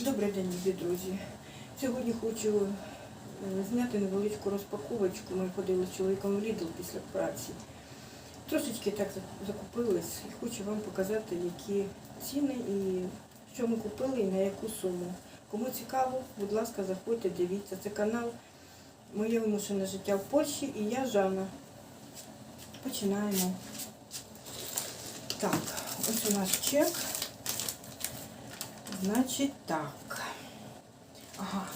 Добрий день, любі друзі. Сьогодні хочу е, зняти невеличку розпаковочку. Ми ходили з чоловіком в Lidl після праці. Трошечки так закупились і хочу вам показати, які ціни і що ми купили і на яку суму. Кому цікаво, будь ласка, заходьте, дивіться. Це канал Моє вимушене життя в Польщі і я Жанна. Починаємо. Так, ось у нас чек. Значить так. Ага,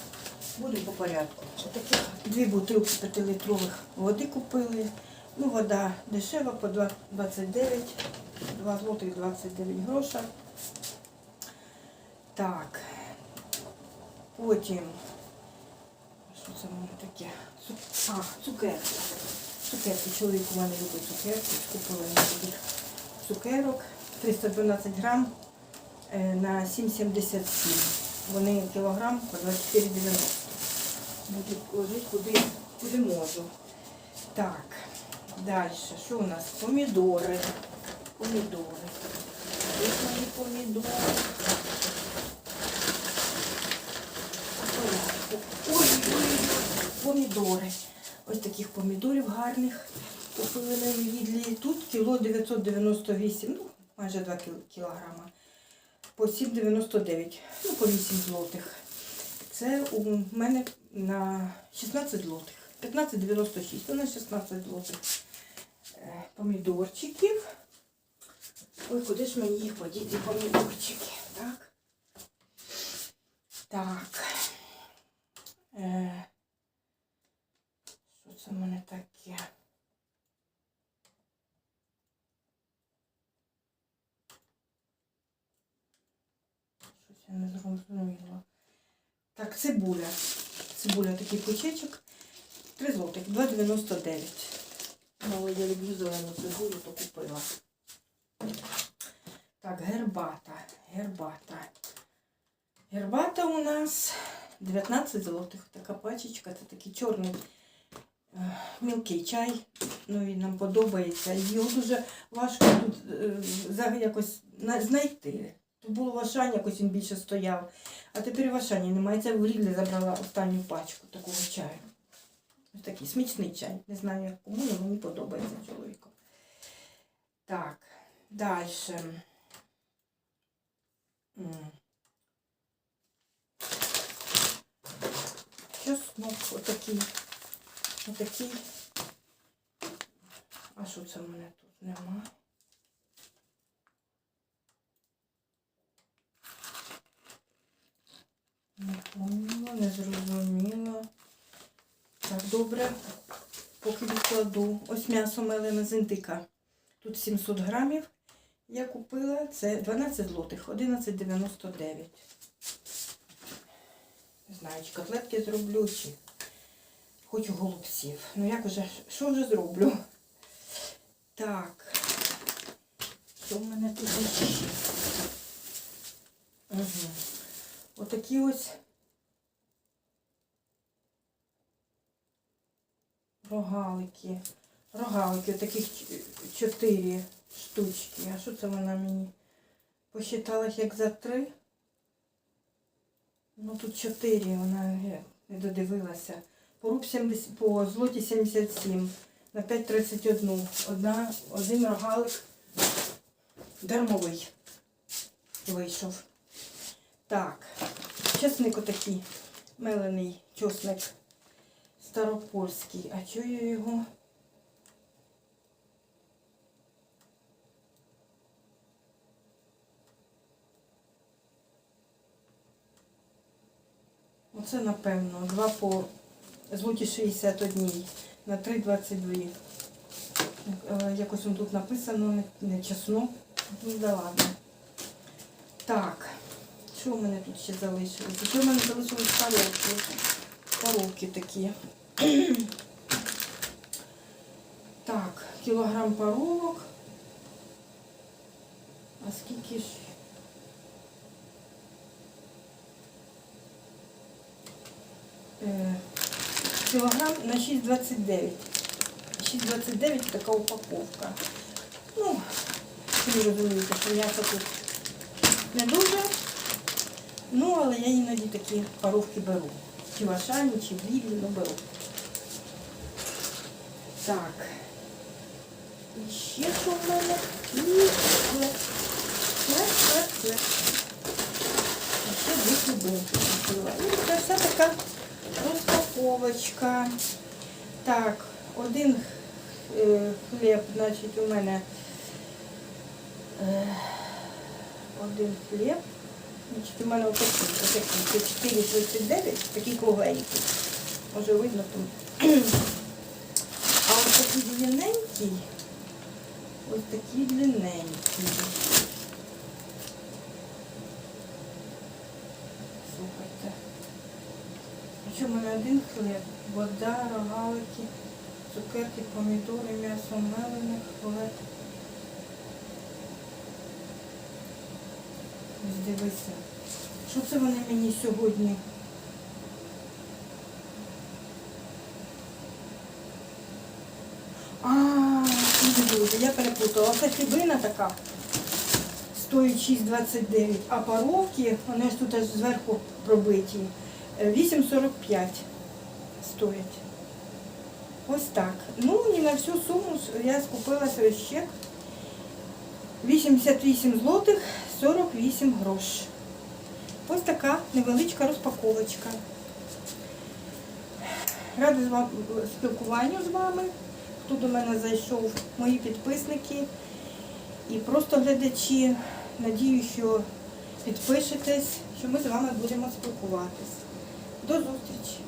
будемо по порядку. Отакі дві бутилки 5-літрових води купили. Ну, вода дешева по 29, 2 злотих 29 гроша. Так. Потім. Що це в мене таке? А, цукерки. Цукерки. Чоловік у мене любить цукерки. Купили мені таких цукерок. 312 грам на 7,77. Вони кілограм по 24,90. Буду ложити куди, куди можу. Так, далі. Що у нас? Помідори. Помідори. Ось мої помідори. Ой, помідори. Ось таких помідорів гарних купили на відлі. Тут кіло 998, ну, майже 2 кіл- кілограма. По 7,99, ну, по 8 злотих. Це у мене на 16 злотих. 15,96, то на 16 злотих. Е, Помідорчиків. Ой, куди ж мені їх подіти, помідорчики? Так. Так. Е, Що це в мене таке? Я не зрозуміла. Так, цибуля. Цибуля такий пучечок. 3 злотих, 2,99. Ну, я люблю зелену цибулю, то купила. Так, гербата. Гербата. Гербата у нас 19 злотих. Така пачечка, це такий чорний е, мілкий чай. Ну, він нам подобається. Його дуже важко тут е, якось знайти. Було в Ашані, якось він більше стояв. А тепер в Ашані немає. Це в Рідлі забрала останню пачку такого чаю. Ось такий смачний чай. Не знаю, як кому, але мені подобається чоловіку. Так, далі. Чеснок отакий. Отакий. А що це в мене тут нема? Не поняла, не зрозуміла. Так, добре. Поки відкладу. Ось м'ясо мелене з індика. Тут 700 грамів. Я купила це 12 злотих, 11,99. Не знаю, чи котлетки зроблю, чи хочу голубців. Ну як вже, що вже зроблю? Так. Що в мене тут ще? Угу. Отакі ось рогалики. Рогалики, таких чотири штучки. А що це вона мені посчитала як за три? Ну тут чотири, вона я не додивилася. По, руб 70, по злоті 77 на 5,31. Одна, один рогалик дармовий вийшов. Так, чесник отакий, мелений чесник старопольський. А я його? Оце напевно. Два по злоті 61 на 3,22. Е, Якось он тут написано, не, чесно. Ну да ладно. Так, що в мене тут ще залишилося? Що в мене залишилось коробки? Коробки такі. Так, кілограм паровок. А скільки ж? Е, кілограм на 6,29. 6,29 така упаковка. Ну, ви розумієте, що м'ясо тут не дуже. Ну, але я іноді такі паровки беру. Чи в чи в Лілі, ну беру. Так. І ще що в мене? І клеп. Клеп, клеп, клеп. І ще дві клубинки купила. Це вся така розпаковочка. Так, один е, хліб, значить, у мене е, один хліб. Значить, у мене отакий, це 4,39, такий кругленький. Може видно там. Такий длинненький, ось такий длинненький. Слухайте. В мене один хліб? Вода, рогалики, цукерки, помідори, м'ясо мелене, хліб. Ось дивися. Що це вони мені сьогодні? Я перепутала. Це хлібина така. Стоїть 6,29, а паровки, вони ж тут зверху пробиті. е, 8,45 стоять. Ось так. Ну і на всю суму я скупила через чек 88 злотих 48 грош. Ось така невеличка розпаковочка. Рада спілкуванню з вами. Хто до мене зайшов, мої підписники і просто глядачі. Надію, що підпишетесь, що ми з вами будемо спілкуватись. До зустрічі!